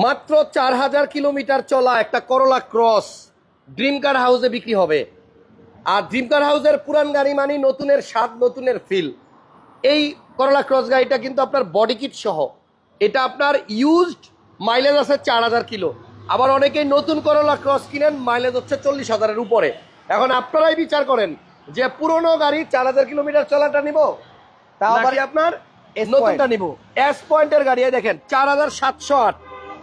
মাত্র চার হাজার কিলোমিটার চলা একটা করলা ক্রস ড্রিম কার হাউসে বিক্রি হবে। আর ড্রিম কার হাউসের পুরান গাড়ি মানে নতুনের স্বাদ নতুনের ফিল এই করলা ক্রস গাড়িটা কিন্তু আপনার বডি কিট সহ। এটা আপনার ইউজড মাইলেজ আছে চার হাজার কিলো। আবার অনেকেই নতুন করলা ক্রস কিনেন মাইলেজ হচ্ছে চল্লিশ হাজারের উপরে। এখন আপনারাই বিচার করেন যে পুরনো গাড়ি চার হাজার কিলোমিটার চলাটা নিব? তাও আবার আপনার নতুনটা নিব। এস পয়েন্টের গাড়ি দেখেন চার হাজার সাতশো আট।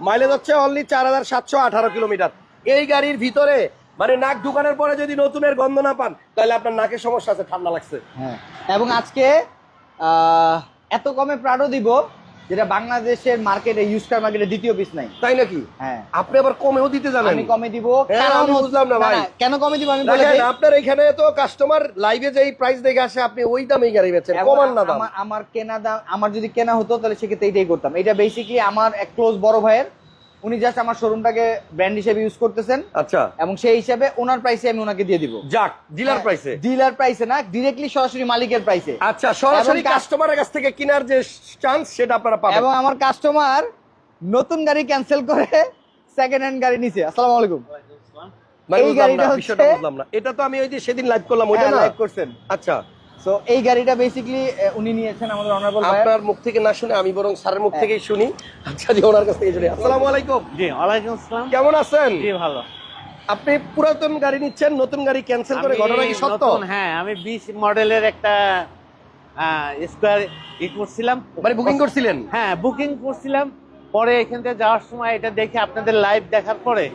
মাইলেজ হচ্ছে অনলি চার হাজার সাতশো আঠারো কিলোমিটার। এই গাড়ির ভিতরে মানে নাক ঢুকানোর পরে যদি নতুনের গন্ধ না পান, তাহলে আপনার নাকের সমস্যা আছে, ঠান্ডা লাগছে। হ্যাঁ। এবং আজকে এত কমে প্রাণও দিব যেটা বাংলাদেশের মার্কেটে ইউজ কার মার্কেটে দ্বিতীয় পিস নাই। তাই নাকি? হ্যাঁ। আপনি আবার কমেও দিতে জানেন। আমি কমে দিব। হ্যাঁ, কারণ আমি বুঝলাম না ভাই। কেন কমে দিব আমি বলে। আপনার এখানে তো কাস্টমার লাইভে যেই প্রাইস দেখে আসে আপনি ওই দামেই গাড়ি বেচেন। কমান না দাম। আমার- আমার কেনা দাম আমার যদি কেনা হতো তাহলে সেক্ষেত্রে এইটাই করতাম। এটা বেসিক্যালি আমার এক ক্লোজ বড় ভাইয়ের উনি জাস্ট আমার শোরুমটাকে ব্র্যান্ড হিসেবে ইউজ করতেছেন। আচ্ছা। এবং সেই হিসাবে ওনার প্রাইসে আমি ওনাকে দিয়ে দিব। যাক ডিলার প্রাইসে ডিলার প্রাইসে না ডিরেক্টলি সরাসরি মালিকের প্রাইসে আচ্ছা সরাসরি কাস্টমারের কাছ থেকে কেনার যে চান্স সেটা আপনারা পাবেন। এবং আমার কাস্টমার নতুন গাড়ি ক্যান্সেল করে সেকেন্ড হ্যান্ড গাড়ি নিছে। আসসালামু আলাইকুম। মানে এই গাড়িটা হচ্ছে- এটা তো আমি ওই যে সেদিন লাইভ করলাম ওইটা হ্যাঁ, না? live করছেন। আচ্ছা। সো এই গাড়িটা বেসিক্যালি উনি নিয়েছেন আমাদের অনারেবল আপনার মুখ থেকে না শুনে আমি বরং স্যারের মুখ হ্যাঁ। থেকেই শুনি। আচ্ছা জি ওনার কাছ থেকে শুনি। আসসালামু আলাইকুম। জি ওয়ালাইকুম আসসালাম। কেমন আছেন? জি ভালো। আপনি পুরাতন গাড়ি নিচ্ছেন নতুন গাড়ি ক্যান্সেল করে ঘটনা কি সত্য? হ্যাঁ আমি বিশ মডেলের একটা স্কোয়ার ই করছিলাম। মানে বুকিং করছিলেন? হ্যাঁ বুকিং করছিলাম। পরে এখান থেকে যাওয়ার সময় এটা দেখে আপনাদের লাইভ দেখার পরে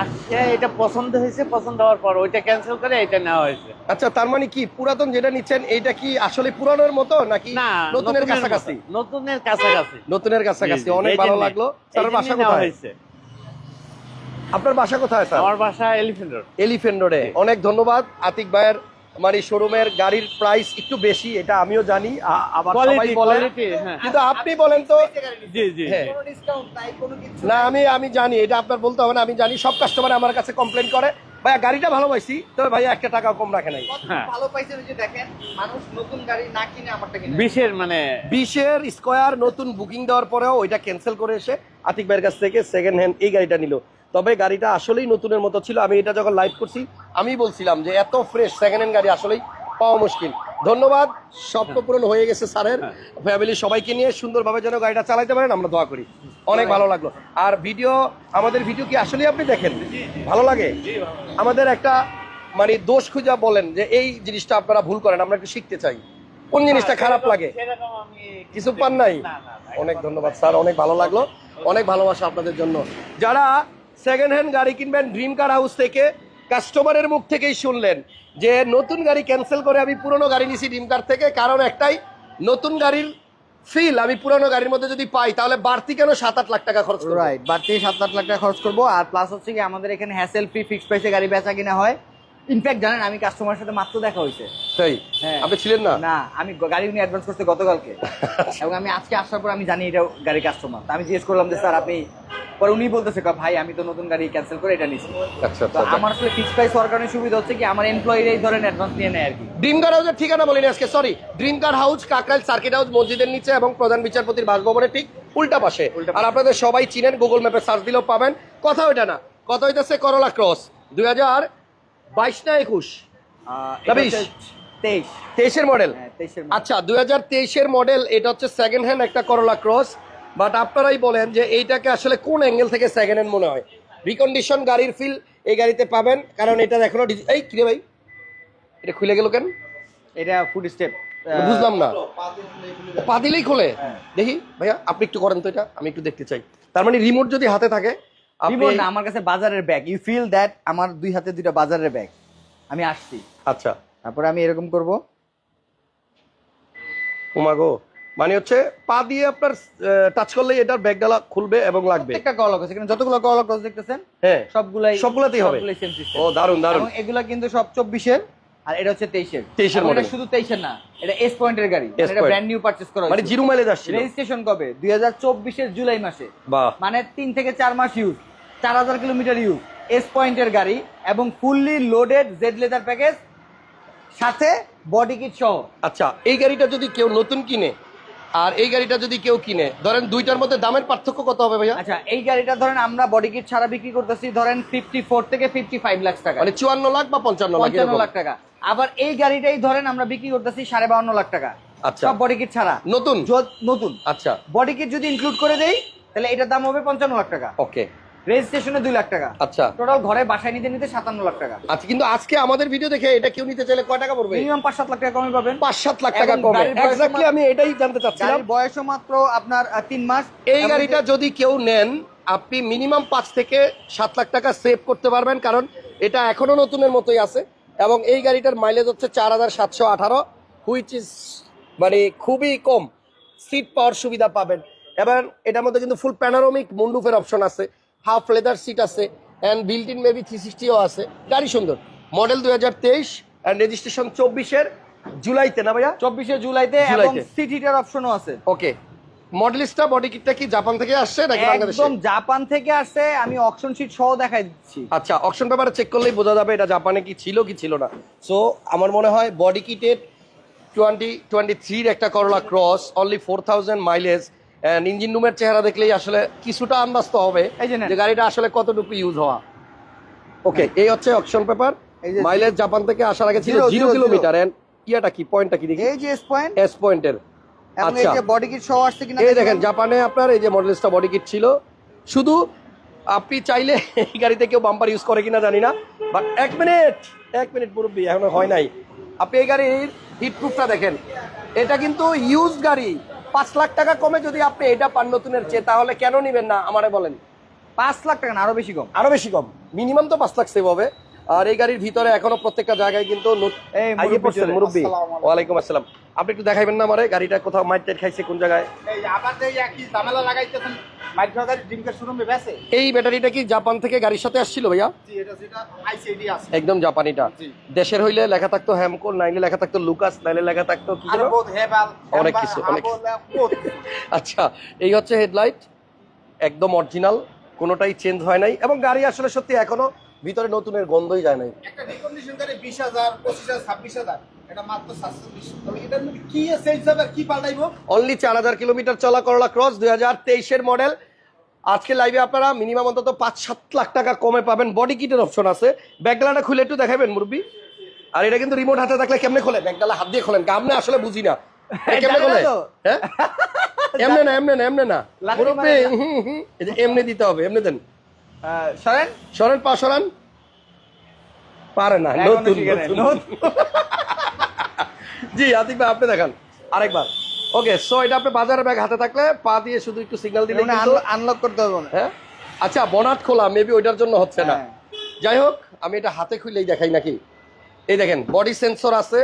আসছে এটা পছন্দ হয়েছে পছন্দ হওয়ার পর ওইটা ক্যান্সেল করে এটা নেওয়া হয়েছে। আচ্ছা তার মানে কি পুরাতন যেটা নিচ্ছেন এইটা কি আসলে পুরানোর মতো নাকি না নতুনের কাছাকাছি? নতুনের কাছাকাছি। নতুনের কাছাকাছি অনেক ভালো লাগল। তার বাসা কোথায়? হয়েছে। আপনার বাসা কোথায় স্যার? আমার বাসা এলিফেন্ট রোড। এলিফেন্ট রোডে। অনেক ধন্যবাদ আতিক ভাইয়ের মানে শোরুমের গাড়ির প্রাইস একটু বেশি এটা আমিও জানি আ- আবার সবাই কোয়ালিটি বলে। কোয়ালিটি হ্যাঁ। কিন্তু আপনি বলেন তো জি জি। হ্যাঁ। কোনো ডিসকাউন্ট নাই কোনো কিছু না আমি আমি জানি এটা আপনার বলতে হবে না আমি জানি সব কাস্টমার আমার কাছে কমপ্লেন করে। ভাইয়া গাড়িটা ভালো পাইছি তবে ভাইয়া একটা টাকা কম রাখে নাই। হ্যাঁ। ভালো পাইছেন যে দেখেন মানুষ নতুন গাড়ি না কিনে আমারটা কিনে বিশের মানে বিশের স্কোয়ার নতুন বুকিং দেওয়ার পরেও ওইটা ক্যান্সেল করে এসে আতিক ভাইয়ের কাছ থেকে সেকেন্ড হ্যান্ড এই গাড়িটা নিল। তবে গাড়িটা আসলেই নতুনের মতো ছিল আমি এটা যখন লাইভ করছি আমি বলছিলাম যে এত ফ্রেশ সেকেন্ড হ্যান্ড গাড়ি আসলেই পাওয়া মুশকিল। ধন্যবাদ স্বপ্ন পূরণ হয়ে গেছে স্যারের। ফ্যামিলি সবাইকে নিয়ে সুন্দরভাবে যেন গাড়িটা চালাতে পারেন আমরা দোয়া করি। অনেক ভালো লাগল। আর ভিডিও আমাদের ভিডিও কি আসলেই আপনি দেখেন? ভালো লাগে? আমাদের একটা মানে দোষ খুঁজা বলেন যে এই জিনিসটা আপনারা ভুল করেন আমরা একটু শিখতে চাই। কোন জিনিসটা খারাপ লাগে? কিছু পান নাই? অনেক ধন্যবাদ স্যার অনেক ভালো লাগল। অনেক ভালোবাসা আপনাদের জন্য। যারা সেকেন্ড হ্যান্ড গাড়ি কিনবেন ড্রিম কার হাউস থেকে কাস্টমারের মুখ থেকেই শুনলেন যে নতুন গাড়ি ক্যান্সেল করে আমি পুরনো গাড়ি নিছি ডিমকার কার থেকে। কারণ একটাই, নতুন গাড়ির ফিল আমি পুরনো গাড়ির মধ্যে যদি পাই, তাহলে বাড়তি কেন সাত আট লাখ টাকা খরচ রাইট বাড়তি সাত আট লাখ টাকা খরচ করব। আর প্লাস হচ্ছে কি আমাদের এখানে হ্যাসেল ফ্রি ফিক্স প্রাইসে গাড়ি বেচা কিনা হয়। ইনফ্যাক্ট জানেন আমি কাস্টমারের সাথে মাত্র দেখা হয়েছে। তাই? হ্যাঁ। আপনি ছিলেন না? না আমি গাড়ি উনি অ্যাডভান্স করতে গতকালকে। এবং আমি আজকে আসার পর আমি জানি এটা গাড়ি কাস্টমার আমি জিজ্ঞেস করলাম যে স্যার আপনি পরে উনি বলতেছে ভাই আমি তো নতুন গাড়ি ক্যান্সেল করে এটা নিছি আচ্ছা তো আমার আসলে ফিক্স প্রাইস হওয়ার কারণে সুবিধা হচ্ছে কি আমার এমপ্লয়িরা এই ধরনের অ্যাডভান্স নিয়ে নেয় আর কি। ড্রিম কার হাউসের ঠিকানা বলিনি আজকে sorry dream car house Kakrail circuit house মসজিদের নিচে এবং প্রধান বিচারপতির বাসভবনের ঠিক উল্টা পাশে। আর আপনাদের সবাই চিনেন গুগল ম্যাপে সার্চ দিলেও পাবেন। কথা ওইটা না কথা হইতেছে করলা ক্রস দুই হাজার বাইশ না একুশ? তেইশ। তেইশের মডেল? হ্যাঁ আচ্ছা দুই হাজার তেইশের মডেল এটা হচ্ছে সেকেন্ড হ্যান্ড একটা করলা ক্রস বাট আপনারাই বলেন যে এইটাকে আসলে কোন অ্যাঙ্গেল থেকে সেকেন্ড হ্যান্ড মনে হয়? রিকন্ডিশন গাড়ির ফিল এই গাড়িতে পাবেন কারণ এটা এখনও এই কিরে ভাই? এটা খুলে গেল কেন? এটা ফুড স্টেপ বুঝলাম না। পা দিলেই খোলে হ্যাঁ। দেখি ভাইয়া আপনি একটু করেন তো এটা আমি একটু দেখতে চাই। তার মানে রিমোট যদি হাতে থাকে আপনি রিমোট না আমার কাছে বাজারের ব্যাগ ইউ ফিল দ্যাট আমার দুই হাতে দুইটা বাজারের ব্যাগ আমি আসছি। আচ্ছা। তারপরে আমি এরকম করব। উমাগো মানে হচ্ছে পা দিয়ে আপনার টাচ করলেই এটার ব্যাগ ডালা খুলবে এবং লাগবে। আছে এখানে যতগুলো ক্রস দেখতেছেন হ্যাঁ। সবগুলাই সবগুলাতেই হবে? ও দারুণ দারুণ এগুলা কিন্তু সব চব্বিশের আর এটা হচ্ছে তেইশের। 23 এর এবং এটা model। শুধু তেইশের না এটা এস পয়েন্টের গাড়ি। মানে এটা ব্র্যান্ড নিউ পারচেজ করা মানে জিরো মাইলেজ আসছিল। রেজিস্ট্রেশন কবে? দুই হাজার চব্বিশের জুলাই মাসে। বাহ। মানে তিন থেকে চার মাস ইউজ চার হাজার কিলোমিটার ইউজ এস পয়েন্টের গাড়ি এবং fully loaded Z leather package সাথে বডি কিট সহ। আচ্ছা এই গাড়িটা যদি কেউ নতুন কিনে আর এই গাড়িটা যদি কেউ কিনে ধরেন দুইটার মধ্যে দামের পার্থক্য কত হবে ভাইয়া? আচ্ছা এই গাড়িটা ধরেন আমরা বডি কিট ছাড়া বিক্রি করতেছি ধরেন ফিফটি ফোর থেকে ফিফটি ফাইভ লাখ টাকা। মানে চুয়ান্ন লাখ বা পঞ্চান্ন লাখ পঞ্চান্ন লাখ টাকা। আবার এই গাড়িটাই ধরেন আমরা বিক্রি করতেছি সাড়ে বাউন্ন লাখ টাকা। আচ্ছা। সব বডি কিট ছাড়া। নতুন? নতুন। আচ্ছা। বডি কিট যদি ইনক্লুড করে দেই তাহলে এটার দাম হবে পঞ্চান্ন লাখ টাকা। ওকে রেজিস্ট্রেশনে দুই লাখ টাকা। আচ্ছা। টোটাল ঘরে বাসায় নিতে নিতে সাতান্ন লাখ টাকা। আচ্ছা কিন্তু আজকে আমাদের ভিডিও দেখে এটা কেউ নিতে চাইলে কয় টাকা পড়বে? মিনিমাম পাঁচ সাত লাখ টাকা কমে পাবেন। পাঁচ সাত লাখ টাকা কমে। এক্স্যাক্টলি আমি এটাই জানতে চাচ্ছিলাম। বয়সও মাত্র আপনার তিন মাস। এই গাড়িটা যদি কেউ নেন আপনি মিনিমাম পাঁচ থেকে সাত লাখ টাকা সেভ করতে পারবেন কারণ এটা এখনও নতুনের মতোই আছে। এবং এই গাড়িটার মাইলেজ হচ্ছে চার হাজার সাতশো আঠারো হুইচ ইজ মানে খুবই কম। সিট পাওয়ার সুবিধা পাবেন। এবার এটার মধ্যে কিন্তু ফুল প্যানারোমিক মুন্ডুফের অপশন আছে। হাফ লেদার সিট আছে and built in maybe three সিক্সটিও আছে। গাড়ি সুন্দর। মডেল দুই হাজার তেইশ অ্যান্ড রেজিস্ট্রেশন চব্বিশের জুলাইতে না ভাইয়া? চব্বিশে জুলাইতে এবং। সিট হিটার অপশনও আছে। ওকে মডেলিস্টটা বডি কিটটা কি জাপান থেকে আসছে নাকি বাংলাদেশে? একদম জাপান থেকে আসছে আমি অকশন শিট সহ দেখাই দিচ্ছি। আচ্ছা অপশন পেপারে চেক করলেই বোঝা যাবে এটা জাপানে কি ছিল কি ছিল না। সো আমার মনে হয় বডি কিটের টোয়েন্টি টোয়েন্টি থ্রির একটা করলা cross only four thousand mileage engine রুমের চেহারা দেখলেই আসলে কিছুটা আন্দাজ তো হবে যে গাড়িটা আসলে কতটুকু ইউজ হওয়া। ওকে এই হচ্ছে অপশন পেপার মাইলেজ জাপান থেকে আসার আগে ছিল Zero, জিরো কিলোমিটার এন্ড ইয়াটা কি? পয়েন্টটা কি দেখি? এই যে এস পয়েন্ট এস পয়েন্টের আচ্ছা। যে বডি কিট সহ আসছে কিনা এই দেখেন। জাপানে আপনার এই যে মডেলসটা বডি কিট ছিল। শুধু আপনি চাইলে এই গাড়িতে কেউ বাম্পার ইউজ করে কিনা জানি না। বাট এক মিনিট এক মিনিট মুরব্বী এখনও হয় নাই। আপনি এই গাড়ির হিট প্রুফটা দেখেন। এটা কিন্তু ইউজ গাড়ি। পাঁচ লাখ টাকা কমে যদি আপনি এটা পান নতুনের চেয়ে তাহলে কেন নিবেন না? আমারে বলেন। পাঁচ লাখ টাকা না আরও বেশি কম। আরও বেশি কম। মিনিমাম তো পাঁচ লাখ সেভ হবে। আর এই গাড়ির ভিতরে এখনও প্রত্যেকটা জায়গায় কিন্তু ওয়ালাইকুম আসসালাম। আপনি একটু দেখাইবেন না আমারে? গাড়িটা কোথাও মাইট টাইট খাইছে কোন জায়গায়? এই ব্যাটারিটা কি জাপান থেকে গাড়ির সাথে আসছিল ভাইয়া? একদম জাপানিটা। দেশের হইলে লেখা থাকতো হ্যামকো নাইলে লেখা থাকতো লুকাস নাইলে লেখা থাকতো কি অনেক কিছু, অনেক। আচ্ছা এই হচ্ছে হেডলাইট একদম অরিজিনাল কোনোটাই চেঞ্জ হয় নাই। এবং গাড়ি আসলে সত্যি এখনও ভিতরে নতুনের গন্ধই যায় নাই। একটা রিকন্ডিশন করে এটা মাত্র তবে এটার মধ্যে কি কি পাল্টাইবো? অনলি কিলোমিটার চলা করলা ক্রস দুই হাজার তেইশের মডেল আজকে লাইভে আপনারা মিনিমাম অন্তত পাঁচ সাত লাখ টাকা কমে পাবেন। বডি কিটের অপশন আছে। ব্যাগডালাটা খুলে একটু দেখাবেন মুরব্বী? আর এটা কিন্তু রিমোট হাতে থাকলে কেমনে খোলে? ব্যাগডালা হাত দিয়ে খোলেন। গামনে আসলে বুঝি না। কেমনে না খোলে? হ্যাঁ? এমনে না এমনে না এমনে না। মুরব্বী এমনি দিতে হবে এমনি দেন। সরেন? সরেন পা সরান। পারে না নতুন। জি আতিক ভাই আপনি দেখান। আরেকবার। ওকে সো এটা আপনি ব্যাগ হাতে থাকলে পা দিয়ে শুধু একটু সিগন্যাল দিলে আনলক করতে হবে না হ্যাঁ। আচ্ছা বনাট খোলা মেবি ওইটার জন্য হচ্ছে না। হ্যাঁ। যাই হোক আমি এটা হাতে খুলেই দেখাই নাকি? এই দেখেন বডি সেন্সর আছে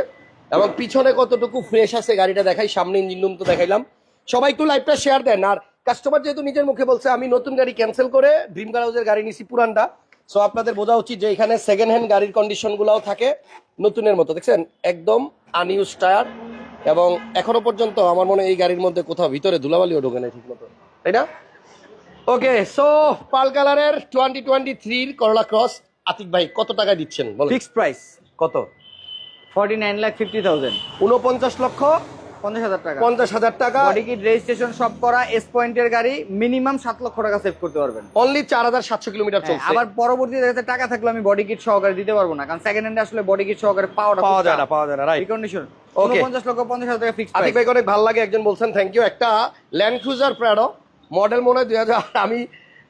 এবং পিছনে কতটুকু ফ্রেশ আছে গাড়িটা দেখাই সামনে ইঞ্জিন রুম তো দেখাইলাম। সবাই একটু লাইভটা শেয়ার দেন আর কাস্টমার যেহেতু নিজের মুখে বলছে আমি নতুন গাড়ি ক্যান্সেল করে ড্রিম কার হাউসের গাড়ি নিছি পুরানটা। সো আপনাদের বোঝা উচিত যে এখানে সেকেন্ড হ্যান্ড গাড়ির কন্ডিশন গুলাও থাকে নতুনের মতো। দেখছেন? একদম আনইউজ টায়ার এবং এখনও পর্যন্ত আমার মনে হয় এই গাড়ির মধ্যে কোথাও ভিতরে ধুলাবালিও ঢোকে নাই ঠিক মতো। তাই না? ওকে সো পাল কালারের টোয়েন্টি টোয়েন্টি থ্রির করলা ক্রস আতিক ভাই কত টাকা দিচ্ছেন? বলেন। ফিক্সড প্রাইস কত? Forty nine lakh fifty thousand উনপঞ্চাশ লক্ষ পঞ্চাশ হাজার টাকা। রেজিস্ট্রেশন সব করা এস পয়েন্টের গাড়ি মিনিমাম সাত লক্ষ টাকা সেভ করতে পারবেন। অনলি চার হাজার সাতশো কিলোমিটার হ্যাঁ, চলছে। আবার পরবর্তীতে টাকা থাকলে আমি বডি কিট সহকারে দিতে পারব না কারণ সেকেন্ড হ্যান্ডে আসলে বডি কিট সহকারে পাওয়াটা পাওয়া যায় না পাওয়া যায় না রাইট কন্ডিশন Okay. পঞ্চাশ লক্ষ পঞ্চাশ হাজার টাকা ফিক্সড আতিক ভাই অনেক ভালো লাগে একজন বলছেন থ্যাংক ইউ একটা ল্যান্ড ক্রুজার প্রাডো মডেল মনে হয় দুই হাজার আমি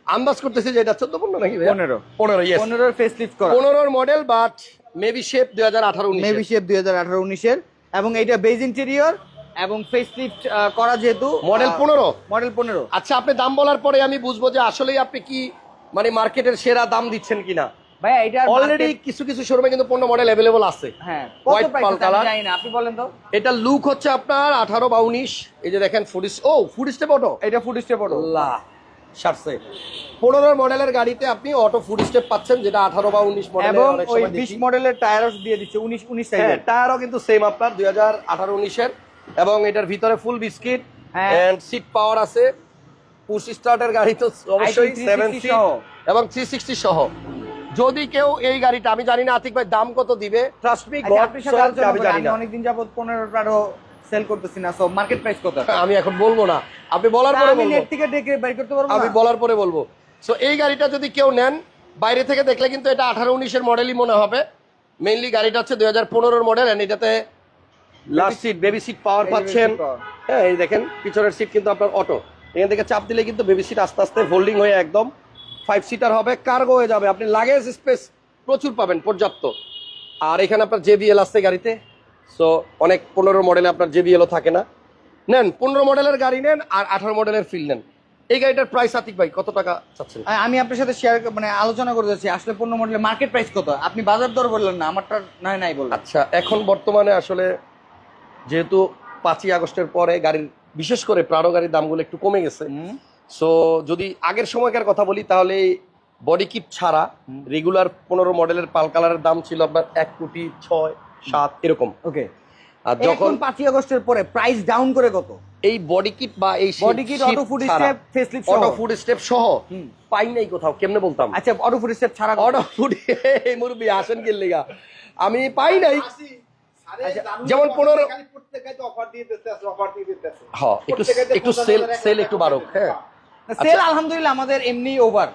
আন্দাজ করতেছি যে এটা চোদ্দ পনেরো নাকি? পনেরো। পনেরো ইয়েস পনেরোর ফেস লিফট করা। পনেরোর মডেল বাট মেবি শেপ দুই হাজার আঠারো মেবি শেপ দুই হাজার আঠারো উনিশের এবং এইটা বেজ ইন্টেরিয়র এবং ফেস লিফট করা যেহেতু মডেল পনেরো? মডেল পনেরো। আচ্ছা আপনি দাম বলার পরে আমি বুঝব যে আসলেই আপনি কি মানে মার্কেটের সেরা দাম দিচ্ছেন কিনা। ভাইয়া এটা অলরেডি কিছু কিছু শোরুমে কিন্তু পণ্য মডেল আছে। হ্যাঁ White কত প্রাইস জানি না আপনি বলেন তো। এটা লুক হচ্ছে আপনার আঠারো বা উনিশ। এই যে দেখেন ফুড ও ফুড স্টেপ অটো এটা ফুড স্টেপ অটো আল্লাহ সারছে। পনেরো মডেলের গাড়িতে আপনি অটো ফুড স্টেপ পাচ্ছেন যেটা আঠারো বা এবং ওই মডেলের টায়ারও দিয়ে দিচ্ছে উনিশ হ্যাঁ সাইজের টায়ারও কিন্তু সেম আপনার দুই হাজার আঠারো উনিশের। এবং এটার ভিতরে full biscuit. And seat power আছে। পুশ স্টার্টের গাড়ি তো অবশ্যই i3 সেভেন 360 সহ। এবং থ্রি সিক্সটি সহ। যদি কেউ এই গাড়িটা আমি জানি না আতিক ভাই দাম কত দিবে। ট্রাস্ট মি আচ্ছা, আলোচনা আমি জানি আমি না। অনেকদিন যাবত পনেরো প্রাডো সেল করতেছি না সো মার্কেট প্রাইস কত? আমি এখন বলব না। আপনি বলার পরে আমি বলব। নেট থেকে ডেকে বের করতে পারব আমি বলার পরে বলব। সো এই গাড়িটা যদি কেউ নেন বাইরে থেকে দেখলে কিন্তু এটা আঠারো উনিশের মডেলই মনে হবে। মেইনলি গাড়িটা হচ্ছে দুই হাজার পনেরোর মডেল এন্ড এটাতে last seat baby seat power পাচ্ছেন। হ্যাঁ এই দেখেন পিছনের সিট কিন্তু আপনার অটো এখান থেকে চাপ দিলে কিন্তু বেবি সিট আস্তে আস্তে ফোল্ডিং হয়ে একদম ফাইভ সিটার হবে কার্গো হয়ে যাবে। আপনি লাগেজ স্পেস প্রচুর পাবেন পর্যাপ্ত। আর এখানে আপনার জেবিএল আসছে গাড়িতে। সো অনেক পনেরো মডেলে আপনার জেবিএলও থাকে না। নেন পনেরো মডেলের গাড়ি নেন আর আঠারো মডেলের ফিল নেন। এই গাড়িটার প্রাইস আতিক ভাই কত টাকা চাচ্ছেন? আমি আপনার সাথে শেয়ার মানে আলোচনা করতে চাচ্ছি। আসলে পণ্য মডেলের মার্কেট প্রাইস কত? আপনি বাজার দর বললেন না আমারটা নাই নাই বললেন। আচ্ছা এখন বর্তমানে আসলে যেহেতু পাঁচই আগস্টের পরে গাড়ির বিশেষ করে প্রাড়ো গাড়ির দামগুলো একটু কমে গেছে। সো যদি আগের সময়কার কথা বলি তাহলে বডি কিট ছাড়া রেগুলার পনেরো মডেলের পাল কালারের দাম ছিল আপনার এক কোটি ছয় সাত এরকম। ওকে আর যখন পাঁচই আগস্টের পরে প্রাইস ডাউন করে কত? এই বডি কিট বা এই body kit auto foot step facelift auto foot step সহ পাই নাই কোথাও কেমনে বলতাম? আচ্ছা অটো ফুড স্টেপ ছাড়া? অটো ফুড এই মুরব্বী আসেন কি লেগা। আমি পাই নাই। আচ্ছা, যেমন পনেরো-। হ্যাঁ একটু একটু সেল সেল একটু বাড়ুক হ্যাঁ। সেল আলহামদুলিল্লাহ আমাদের এমনি ওভার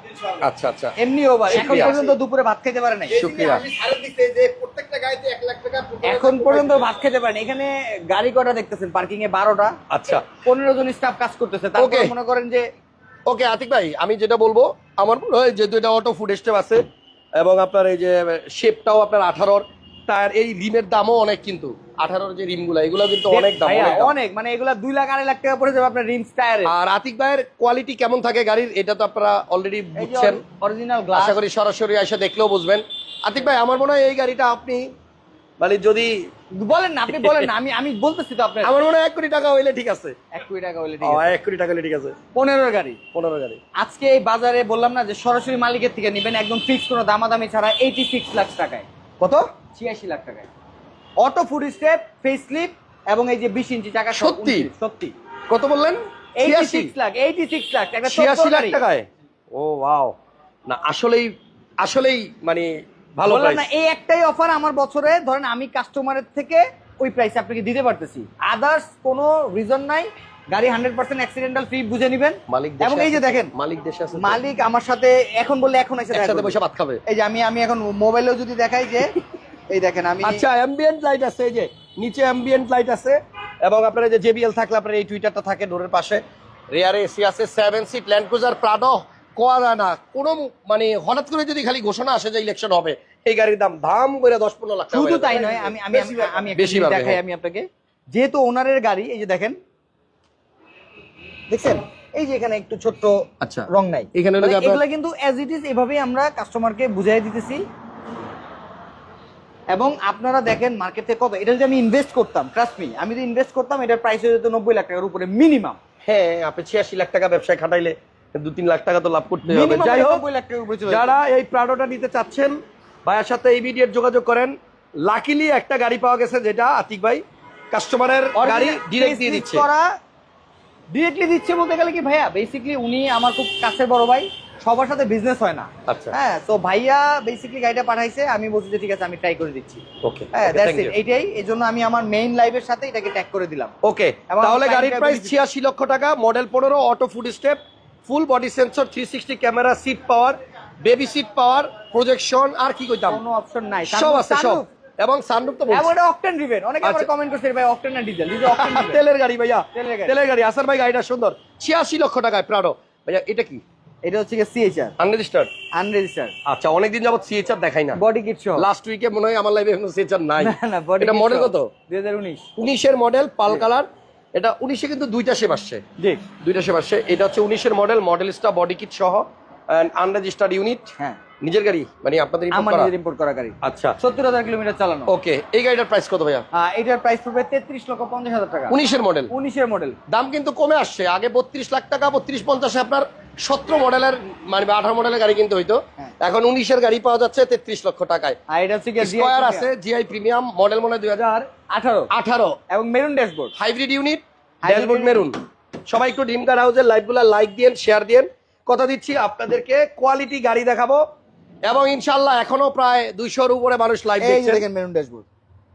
আচ্ছা আচ্ছা। এমনি ওভার এখন পর্যন্ত দুপুরে ভাত খেতে পারে নাই। শুক্রিয়া। প্রত্যেকটা গাড়িতে লাখ টাকা এখন পর্যন্ত ভাত খেতে পারেন এখানে গাড়ি কটা দেখতেছেন? পার্কিং এ বারোটা। আচ্ছা। পনেরো জন স্টাফ কাজ করতেছে। তারপর. মনে করেন যে ওকে আতিক ভাই আমি যেটা বলব আমার মনে হয় যেহেতু এটা অটো ফুড স্টেপ আছে এবং আপনার এই যে শেপটাও আপনার আঠারোর। টায়ার এই রিমের দামও অনেক কিন্তু। আঠারোর যে রিমগুলো এগুলো কিন্তু অনেক দাম অনেক মানে এগুলা দুই লাখ আড়াই লাখ টাকা পড়ে যাবে আপনার রিমস টায়ারে আর আতিক ভাইয়ের কোয়ালিটি কেমন থাকে গাড়ির এটা তো আপনারা অলরেডি বুঝছেন। অরিজিনাল গ্লাস আশা করি সরাসরি এসে দেখলেও বুঝবেন। আতিক ভাই আমার মনে হয় এই গাড়িটা আপনি মানে যদি বলেন না আপনি বলেন না আমি আমি বলতেছি তো আপনার আমার মনে হয় এক কোটি টাকা হইলে ঠিক আছে। এক কোটি টাকা ও, ঠিক আছে। এক কোটি টাকা হইলে ঠিক আছে। পনেরো গাড়ি। পনেরো গাড়ি। আজকে এই বাজারে বললাম না যে সরাসরি মালিকের থেকে নেবেন একদম ফিক্স কোনো দামাদামি ছাড়া এইটি সিক্স লাখ টাকায়। কত? ছিয়াশি লাখ টাকায়। অটো ফুড স্টেপ ফেস স্লিপ এবং এই যে বিশ ইঞ্চি চাকা সত্যি? সত্যি। কত বললেন? Eighty six lakh eighty six lakh ছিয়াশি লাখ টাকায়? ও ওয়াও না আসলেই আসলেই মানে ভালো না এই একটাই অফার আমার বছরে ধরেন আমি কাস্টমারের থেকে ওই প্রাইস আপনাকে দিতে পারতেছি। আদার্স কোনো রিজন নাই গাড়ি হান্ড্রেড পার্সেন্ট অ্যাক্সিডেন্টাল ফ্রি বুঝে নিবেন। মালিক এবং এই যে দেখেন মালিক দেশে আছে মালিক আমার সাথে এখন বললে এখন এসে একসাথে করবে। ভাত খাবে। এই যে আমি আমি এখন মোবাইলেও যদি দেখাই যে এই দেখেন আমি আচ্ছা অ্যাম্বিয়েন্ট লাইট আছে এই যে নিচে অ্যাম্বিয়েন্ট লাইট আছে এবং আপনার যে জেবিএল থাকলে আপনার এই টুইটারটা থাকে ডোরের পাশে। রেয়ারে এসি আছে seven seat Land Cruiser Prado কোয়ারানা কোনো মানে হঠাৎ করে যদি খালি ঘোষণা আসে যে ইলেকশন হবে এই গাড়ির দাম দাম করে দশ পনেরো লাখ শুধু তাই নয় আমি আমি আমি- বেশি দেখাই হ্যাঁ। আমি আপনাকে। যেহেতু ওনারের গাড়ি এই যে দেখেন দেখছেন? এই যে এখানে একটু ছোট্ট আচ্ছা। রং নাই। এখানে মানে এগুলা কিন্তু অ্যাজ ইট ইজ এভাবেই আমরা কাস্টমারকে বুঝাই দিতেছি। এবং আপনারা দেখেন মার্কেটে কত এটা যদি আমি ইনভেস্ট করতাম ট্রাস্ট মি আমি যদি ইনভেস্ট করতাম এটার প্রাইস হয়ে যেত নব্বই লাখ টাকার উপরে মিনিমাম হ্যাঁ আপনি ছিয়াশি লাখ টাকা ব্যবসায় খাটাইলে দু তিন লাখ টাকা তো লাভ করতে হবে। যাই হোক নব্বই লাখ টাকার উপরে চলে যারা এই প্রাডোটা নিতে চাচ্ছেন ভাইয়ের সাথে ইমিডিয়েট যোগাযোগ করেন। লাকিলি একটা গাড়ি পাওয়া গেছে যেটা আতিক ভাই কাস্টমারের গাড়ি ডিরেক্ট দিয়ে দিচ্ছে। ডিরেক্টলি দিচ্ছে বলতে গেলে কি ভাইয়া? বেসিক্যালি উনি আমার খুব কাছের বড় ভাই। সবার সাথে বিজনেস হয় না। আচ্ছা। হ্যাঁ তো ভাইয়া বেসিক্যালি গাড়িটা পাঠাইছে আমি বলছি যে ঠিক আছে আমি ট্রাই করে দিচ্ছি। ওকে হ্যাঁ দ্যাটস ইট এইটাই এই জন্য আমি আমার মেইন লাইভের সাথে এটাকে ট্যাগ করে দিলাম। ওকে তাহলে গাড়ির প্রাইস benefit- ছিয়াশি লক্ষ টাকা মডেল পনেরো auto foot step full body sensor three sixty camera seat power baby seat power projection আর কি কইতাম? কোনো অপশন নাই। সব আছে সব। এবং সানরুফ তো বলছি। এটা অকটেন ড্রিভেন অনেকে আচ্ছা। কমেন্ট করছে ভাই অকটেন না ডিজেল ডিজেল অকটেন তেলের গাড়ি ভাইয়া। তেলের গাড়ি। তেলের গাড়ি আসার ভাই গাড়িটা সুন্দর। ছিয়াশি লক্ষ টাকায় প্রাডো ভাইয়া এটা কি? এটা হচ্ছে কি সিএইচআর আনরেজিস্টার্ড আনরেজিস্টার্ড আচ্ছা অনেকদিন যাবত সিএইচআর দেখাই না। বডি কিট সহ। লাস্ট উইকে মনে হয় আমার লাইফে এখনও সিএচআর নাই। না না বডি এটা মডেল কত? 2019 উনিশের মডেল পাল কালার এটা উনিশে কিন্তু দুইটা শেপ আসছে। জি। দুইটা শেপ আসছে। এটা হচ্ছে উনিশের মডেল মডেলিস্টা বডি কিট সহ আনরেজিস্টার্ড ইউনিট হ্যাঁ। নিজের গাড়ি? মানে আপনাদের আমার করা? নিজের ইম্পোর্ট করা গাড়ি। আচ্ছা। সত্তর হাজার কিলোমিটার চালানো। ওকে এই গাড়িটার প্রাইস কত ভাইয়া? এটার প্রাইস পড়বে তেত্রিশ লক্ষ পঞ্চাশ হাজার টাকা। উনিশের মডেল উনিশের মডেল দাম কিন্তু কমে আসছে। আগে বত্রিশ লাখ টাকা বত্রিশ পঞ্চাশে আপনার সতেরো মডেলের মানে আঠারো মডেলের গাড়ি কিনতে হইতো। হ্যাঁ। এখন উনিশের গাড়ি পাওয়া যাচ্ছে তেত্রিশ লক্ষ টাকায়। আর এটা হচ্ছে স্কোয়ার আছে জিআই প্রিমিয়াম মডেল মনে হয় দুই হাজার আঠারো। আঠারো। এবং maroon dashboard hybrid unit dashboard. Maroon সবাই একটু ডিম কার হাউসের লাইভগুলো লাইক দিয়েন শেয়ার দিয়েন। কথা দিচ্ছি আপনাদেরকে কোয়ালিটি গাড়ি দেখাবো। এবং ইনশাল্লাহ এখনও প্রায় দুইশোর উপরে মানুষ লাইভ দেখছে। দেখেন মেরুন ড্যাশবোর্ড।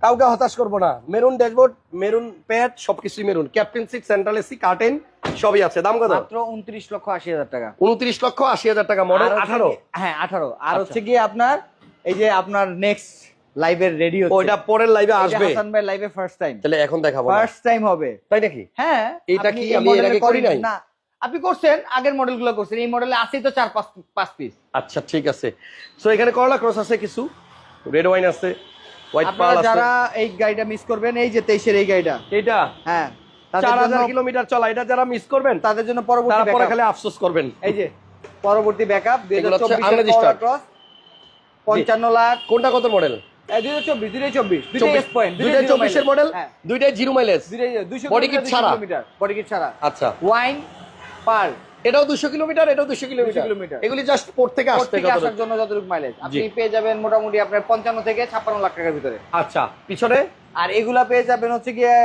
কাউকে হতাশ করব না। মেরুন ড্যাশবোর্ড মেরুন প্যাড সবকিছুই maroon. Captain seat central AC curtain সবই আছে। দাম কত? মাত্র উনত্রিশ লক্ষ আশি হাজার টাকা। উনত্রিশ লক্ষ আশি হাজার টাকা মডেল আর হচ্ছে আঠারো? গিয়ে- হ্যাঁ আঠারো। আর আচ্ছা। হচ্ছে গিয়ে আপনার এই যে আপনার নেক্সট লাইভের রেডি হচ্ছে। ওইটা পরের লাইভে আসবে। হাসান ভাই লাইভে ফার্স্ট টাইম তাহলে এখন দেখাবো ফার্স্ট টাইম হবে। তাই নাকি? হ্যাঁ এটা কি আমি এর আগে করি নাই? না। আপনি করছেন আগের মডেলগুলো করছেন এই মডেলে আছেই তো চার পাঁচ পাঁচ পিস আচ্ছা ঠিক আছে। সো এখানে করলা ক্রস আছে কিছু? রেড ওয়াইন আছে হোয়াইট পার্ল আছে। যারা এই গাড়িটা মিস করবেন এই যে তেইশের এই গাড়িটা। এটা হ্যাঁ তাদের চার হাজার জন্য- কিলোমিটার চলা এটা যারা মিস করবেন তাদের জন্য পরবর্তী তারা পরে খালি আফসোস করবেন। এই যে পরবর্তী ব্যাকআপ দুই এগুলো হাজার হচ্ছে চব্বিশের unregistered। ক্রস পঞ্চান্ন লাখ। কোনটা কত মডেল দুইটাই চব্বিশের মডেল। হ্যাঁ, দুইটাই জিরো মাইলেজ Body kit ছাড়া? বডি কিট ছাড়া। আচ্ছা। Wine pearl. এটাও কিলোমিটার এটাও কিলোমিটার। এগুলি জাস্ট পোর্ট থেকে আসতে আসার জন্য যতটুকু মাইলেজ আপনি পেয়ে যাবেন মোটামুটি আপনার পঞ্চান্ন থেকে ছাপ্পান্ন লাখ টাকার ভিতরে। আচ্ছা পিছনে? আর এগুলা পেয়ে যাবেন হচ্ছে গিয়ে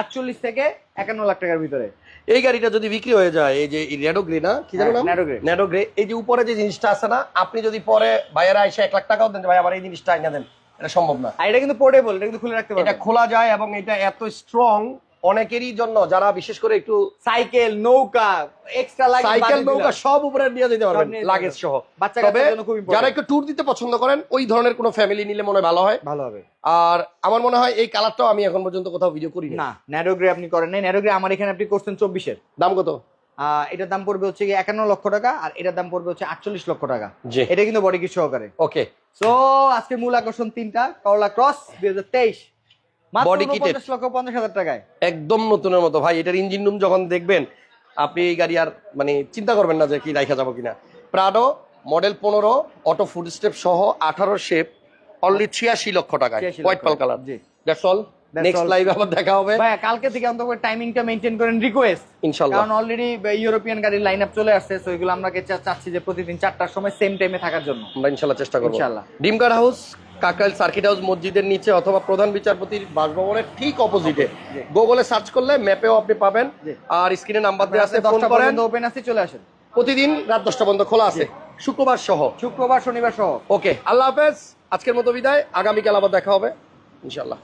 আটচল্লিশ থেকে একান্ন লাখ টাকার ভিতরে। এই গাড়িটা যদি বিক্রি হয়ে যায় এই যে ন্যাডো গ্রে না কি জানো ন্যাডো গ্রে এই যে উপরে যে জিনিসটা আছে না আপনি যদি পরে ভাইয়ারা এসে এক লাখ টাকাও দেন ভাই আমার এই জিনিসটা আইনা দেন এটা সম্ভব না। আর এটা কিন্তু পোর্টেবল এটা কিন্তু খুলে রাখতে এটা খোলা যায় এবং এটা এত স্ট্রং অনেকেরই জন্য যারা বিশেষ করে একটু সাইকেল নৌকা এক্সট্রা লাগে সাইকেল নৌকা সব উপরে নিয়ে যেতে পারবেন লাগেজ সহ। বাচ্চা তবে যারা একটু ট্যুর দিতে পছন্দ করেন ওই ধরনের কোনো ফ্যামিলি নিলে মনে ভালো হয়। ভালো হবে। আর আমার মনে হয় এই কালারটাও আমি এখন পর্যন্ত কোথাও ভিডিও করি না ন্যারোগ্রে আপনি করেন নাই। ন্যারোগ্রে আমার এখানে আপনি করছেন চব্বিশের। দাম কত? এটার দাম পড়বে হচ্ছে একান্ন লক্ষ টাকা আর এটার দাম পড়বে হচ্ছে আটচল্লিশ লক্ষ টাকা। এটা কিন্তু বডি কিট সহকারে। ওকে সো আজকে মূল আকর্ষণ তিনটা করলা ক্রস দুই হাজার তেইশ। পঞ্চাশ লক্ষ পঞ্চাশ হাজার টাকায়। একদম নতুনের মতো। ভাই এটার ইঞ্জিন রুম যখন দেখবেন আপনি এই গাড়ি আর মানে চিন্তা করবেন না যে কি রাইখা যাব কিনা। প্রাডো মডেল পনেরো অটো ফুড স্টেপ সহ আঠারো শেপ অনলি ছিয়াশি লক্ষ টাকায়। হোয়াইট। পাল কালার জি। দ্যাটস অল নেক্সট লাইভে আবার দেখা হবে। ভাই কালকে থেকে অন্তত টাইমিংটা করেন রিকোয়েস্ট কারণ অলরেডি ইউরোপিয়ান গাড়ির চলে আসছে এগুলো আমরা চাচ্ছি যে প্রতিদিন সময় সেম টাইমে থাকার জন্য। আমরা চেষ্টা করব। ডিমকার হাউস কাকরাইল সার্কিট হাউস মসজিদের নিচে অথবা প্রধান বিচারপতির বাসভবনের ঠিক অপোজিটে গুগলে সার্চ করলে ম্যাপেও আপনি পাবেন। আর স্ক্রিনে নাম্বার দেওয়া আছে ফোন করেন। ওপেন আছে চলে আসেন। প্রতিদিন রাত দশটা পর্যন্ত খোলা আছে। শুক্রবার সহ। শুক্রবার শনিবার সহ। ওকে আল্লাহ হাফেজ। আজকের মতো বিদায়। আগামীকাল আবার দেখা হবে। ইনশাল্লাহ